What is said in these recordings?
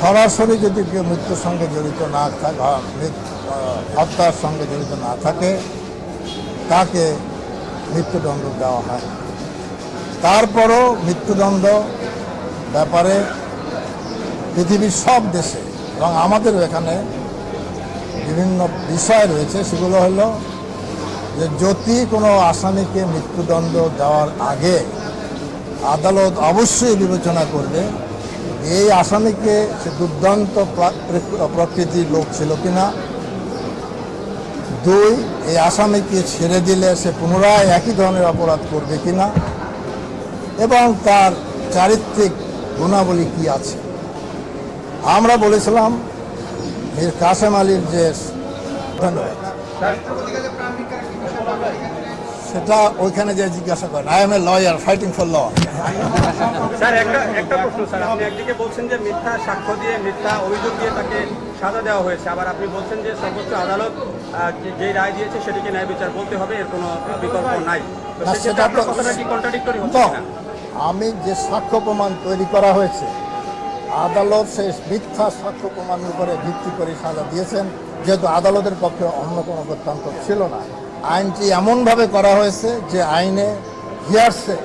সরাসরি যদি কেউ মৃত্যুর সঙ্গে জড়িত না থাকে হত্যার সঙ্গে জড়িত না থাকে, তাকে মৃত্যুদণ্ড দেওয়া হয়। তারপরও মৃত্যুদণ্ড ব্যাপারে পৃথিবীর সব দেশে এবং আমাদেরও এখানে বিভিন্ন বিষয় রয়েছে। সেগুলো হলো যে যদি কোনো আসামিকে মৃত্যুদণ্ড দেওয়ার আগে আদালত অবশ্যই বিবেচনা করবে এই আসামিকে সে দুর্দান্ত প্রকৃতির লোক ছিল কিনা? দুই, এই আসামিকে ছেড়ে দিলে সে পুনরায় একই ধরনের অপরাধ করবে কিনা? এবং তার চারিত্রিক গুণাবলী কি আছে? আমরা বলেছিলাম, মীর কাসেম আলীর যে সেটা ওইখানে যে জিজ্ঞাসা করেন I am a lawyer fighting for law sir একটা একটা প্রশ্ন স্যার। আপনি একদিকে বলছেন যে মিথ্যা সাক্ষ্য দিয়ে মিথ্যা অভিযোগ দিয়ে তাকে সাজা দেওয়া হয়েছে আবার আপনি বলছেন যে সর্বোচ্চ আদালত যে- রায় দিয়েছে সেটিকে ন্যায় বিচার বলতে হবে এর কোনো বিকল্প নাই। সেটা কথাটা কি কন্ট্রাডিক্টরি হচ্ছে আমি যে সাক্ষ্য প্রমাণ তৈরি করা হয়েছে আদালত সেই মিথ্যা সাক্ষ্য প্রমাণের উপরে ভিত্তি করে সাজা দিয়েছেন যেহেতু আদালতের পক্ষে অন্য কোনো গত্যান্ত ছিল না। আইনটি এমনভাবে করা হয়েছে যে আইনে হিয়ার্সে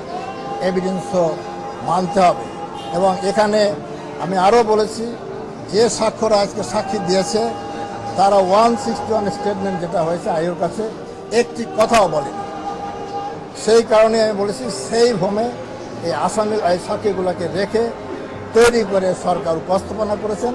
এভিডেন্সও মানতে হবে। এবং এখানে আমি আরও বলেছি, যে সাক্ষ্যরা আজকে সাক্ষী দিয়েছে, তারা ওয়ান সিক্সটি ওয়ান স্টেটমেন্ট যেটা হয়েছে আয়োর কাছে, একটি কথাও বলেনি। সেই কারণে আমি বলেছি, সেই ভূমে এই আসামি, এই সাক্ষীগুলোকে রেখে তৈরি করে সরকার উপস্থাপনা করেছেন।